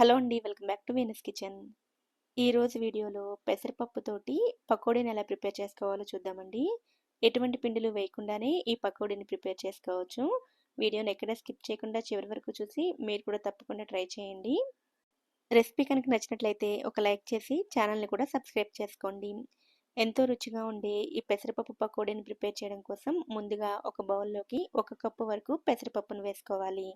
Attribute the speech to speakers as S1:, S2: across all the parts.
S1: Hello అండి welcome back to Venus kitchen. ఈరోజు వీడియోలో పెసరపప్పుతోటి పకోడీని ఎలా ప్రిపేర్ చేసుకోవాలో చూద్దామండి. ఎటువంటి పిండిలు వేయకుండానే ఈ పకోడీని ప్రిపేర్ చేసుకోవచ్చు. వీడియోని ఎక్కడ స్కిప్ చేయకుండా చివరి వరకు చూసి మీరు కూడా తప్పకుండా ట్రై చేయండి. రెసిపీ కనుక నచ్చినట్లయితే ఒక లైక్ చేసి ఛానల్ని కూడా సబ్స్క్రైబ్ చేసుకోండి. ఎంతో రుచిగా ఉండే ఈ పెసరపప్పు పకోడీని ప్రిపేర్ చేయడం కోసం ముందుగా ఒక బౌల్లోకి ఒక కప్పు వరకు పెసరపప్పును వేసుకోవాలి.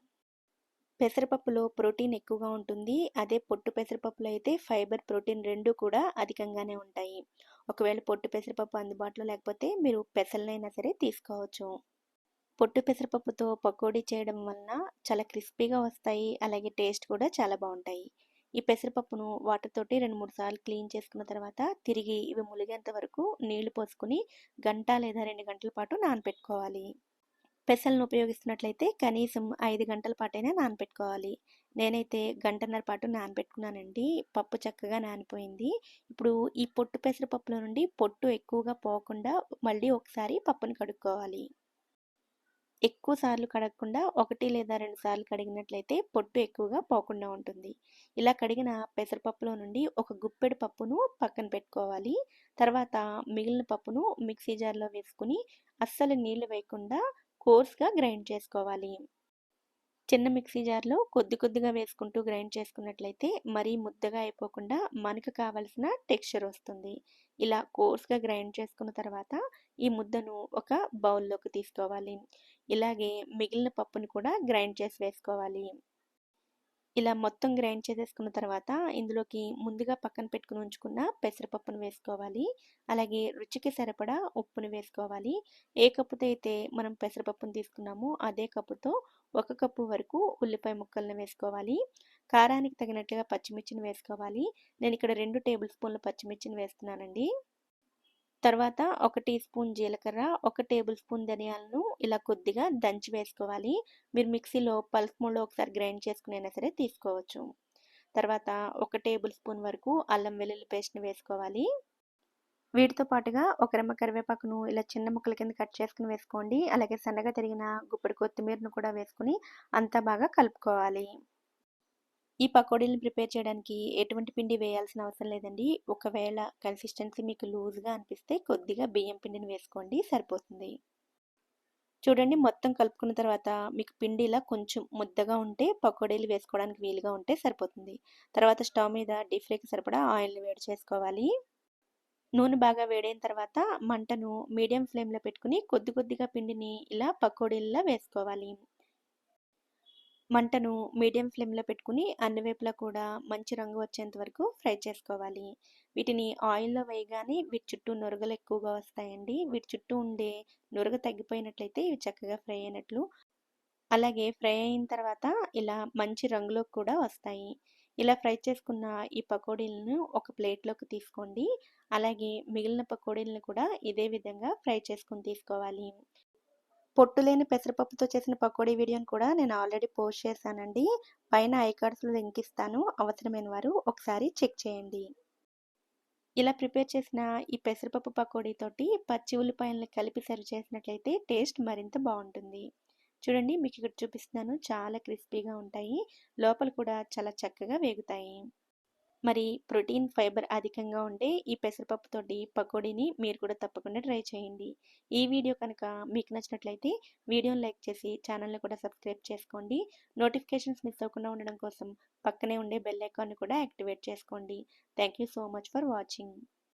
S1: పెసరపప్పులో ప్రోటీన్ ఎక్కువగా ఉంటుంది. అదే పొట్టు పెసరపప్పులో అయితే ఫైబర్ ప్రోటీన్ రెండు కూడా అధికంగానే ఉంటాయి. ఒకవేళ పొట్టు పెసరపప్పు అందుబాటులో లేకపోతే మీరు పెసలనైనా సరే తీసుకోవచ్చు. పొట్టు పెసరపప్పుతో పకోడీ చేయడం వలన చాలా క్రిస్పీగా వస్తాయి. అలాగే టేస్ట్ కూడా చాలా బాగుంటాయి. ఈ పెసరపప్పును వాటర్ తోటి రెండు మూడు సార్లు క్లీన్ చేసుకున్న తర్వాత తిరిగి ఇవి ములిగేంత వరకు నీళ్ళు పోసుకుని గంట లేదా రెండు గంటల పాటు నానబెట్టుకోవాలి పెసలను ఉపయోగిస్తున్నట్లయితే కనీసం ఐదు గంటల పాటైనా నానబెట్టుకోవాలి నేనైతే గంటన్నర పాటు నానబెట్టుకున్నానండి పప్పు చక్కగా నానిపోయింది. ఇప్పుడు ఈ పొట్టు పెసరపప్పులో నుండి పొట్టు ఎక్కువగా పోకుండా మళ్ళీ ఒకసారి పప్పుని కడుక్కోవాలి. ఎక్కువ సార్లు కడగకుండా ఒకటి లేదా రెండు సార్లు కడిగినట్లయితే పొట్టు ఎక్కువగా పోకుండా ఉంటుంది. ఇలా కడిగిన పెసరపప్పులో నుండి ఒక గుప్పెడు పప్పును పక్కన పెట్టుకోవాలి. తర్వాత మిగిలిన పప్పును మిక్సీ జార్లో వేసుకుని అస్సలు నీళ్ళు వేయకుండా కోర్స్గా గ్రైండ్ చేసుకోవాలి. చిన్న మిక్సీ జార్లో కొద్ది కొద్దిగా వేసుకుంటూ గ్రైండ్ చేసుకున్నట్లయితే మరీ ముద్దగా అయిపోకుండా మనకు కావలసిన టెక్స్చర్ వస్తుంది. ఇలా కోర్స్గా గ్రైండ్ చేసుకున్న తర్వాత ఈ ముద్దను ఒక బౌల్లోకి తీసుకోవాలి. ఇలాగే మిగిలిన పప్పుని కూడా గ్రైండ్ చేసి వేసుకోవాలి. ఇలా మొత్తం గ్రైండ్ చేసేసుకున్న తర్వాత ఇందులోకి ముందుగా పక్కన పెట్టుకుని ఉంచుకున్న పెసరపప్పును వేసుకోవాలి. అలాగే రుచికి సరిపడా ఉప్పును వేసుకోవాలి. ఏ కప్పుతో అయితే మనం పెసరపప్పును తీసుకున్నామో అదే కప్పుతో ఒక కప్పు వరకు ఉల్లిపాయ ముక్కలను వేసుకోవాలి. కారానికి తగినట్టుగా పచ్చిమిర్చిని వేసుకోవాలి. నేను ఇక్కడ రెండు టేబుల్ స్పూన్ల పచ్చిమిర్చిని వేస్తున్నానండి. తర్వాత ఒక టీ స్పూన్ జీలకర్ర ఒక టేబుల్ స్పూన్ ధనియాలను ఇలా కొద్దిగా దంచి వేసుకోవాలి. మీరు మిక్సీలో పల్స్ మోడ్లో ఒకసారి గ్రైండ్ చేసుకునైనా సరే తీసుకోవచ్చు. తర్వాత ఒక టేబుల్ స్పూన్ వరకు అల్లం వెల్లుల్లి పేస్ట్ని వేసుకోవాలి. వీటితో పాటుగా ఒక రెమ్మ కరివేపాకును ఇలా చిన్న ముక్కల కింద కట్ చేసుకుని వేసుకోండి. అలాగే సన్నగా తిరిగిన గుప్పెడు కొత్తిమీరను కూడా వేసుకుని అంతా బాగా కలుపుకోవాలి. ఈ పకోడీలను ప్రిపేర్ చేయడానికి ఎటువంటి పిండి వేయాల్సిన అవసరం లేదండి. ఒకవేళ కన్సిస్టెన్సీ మీకు లూజ్గా అనిపిస్తే కొద్దిగా బియ్యం పిండిని వేసుకోండి సరిపోతుంది. చూడండి మొత్తం కలుపుకున్న తర్వాత మీకు పిండి ఇలా కొంచెం ముద్దగా ఉంటే పకోడీలు వేసుకోవడానికి వీలుగా ఉంటే సరిపోతుంది. తర్వాత స్టవ్ మీద డీప్ ఫ్రైకి సరిపడా ఆయిల్ని వేడి చేసుకోవాలి. నూనె బాగా వేడైన తర్వాత మంటను మీడియం ఫ్లేమ్లో పెట్టుకుని కొద్ది కొద్దిగా పిండిని ఇలా పకోడీల్లో వేసుకోవాలి. మంటను మీడియం ఫ్లేమ్లో పెట్టుకుని అన్ని వైపులా కూడా మంచి రంగు వచ్చేంత వరకు ఫ్రై చేసుకోవాలి. వీటిని ఆయిల్లో వేయగానే వీటి చుట్టూ నురగలు ఎక్కువగా వస్తాయండి. వీటి చుట్టూ ఉండే నురగ తగ్గిపోయినట్లయితే ఇవి చక్కగా ఫ్రై అయినట్లు. అలాగే ఫ్రై అయిన తర్వాత ఇలా మంచి రంగులోకి కూడా వస్తాయి. ఇలా ఫ్రై చేసుకున్న ఈ పకోడీలను ఒక ప్లేట్లోకి తీసుకోండి. అలాగే మిగిలిన పకోడీలను కూడా ఇదే విధంగా ఫ్రై చేసుకుని తీసుకోవాలి. పొట్టు లేని పెసరపప్పుతో చేసిన పకోడీ వీడియోని కూడా నేను ఆల్రెడీ పోస్ట్ చేశానండి. పైన ఐ కార్డ్స్లో లింక్ ఇస్తాను. అవసరమైన వారు ఒకసారి చెక్ చేయండి. ఇలా ప్రిపేర్ చేసిన ఈ పెసరపప్పు పకోడీతోటి పచ్చి ఉల్లిపాయలను కలిపి సర్వ్ చేసినట్లయితే టేస్ట్ మరింత బాగుంటుంది. చూడండి మీకు ఇక్కడ చూపిస్తున్నాను. చాలా క్రిస్పీగా ఉంటాయి. లోపల కూడా చాలా చక్కగా వేగుతాయి. మరి ప్రోటీన్ ఫైబర్ అధికంగా ఉండే ఈ పెసరపప్పుతోటి పకోడీని మీరు కూడా తప్పకుండా ట్రై చేయండి. ఈ వీడియో కనుక మీకు నచ్చినట్లయితే వీడియోని లైక్ చేసి ఛానల్ని కూడా సబ్స్క్రైబ్ చేసుకోండి. నోటిఫికేషన్స్ మిస్ అవ్వకుండా ఉండడం కోసం పక్కనే ఉండే బెల్ ఐకాన్ని కూడా యాక్టివేట్ చేసుకోండి. Thank so much for watching.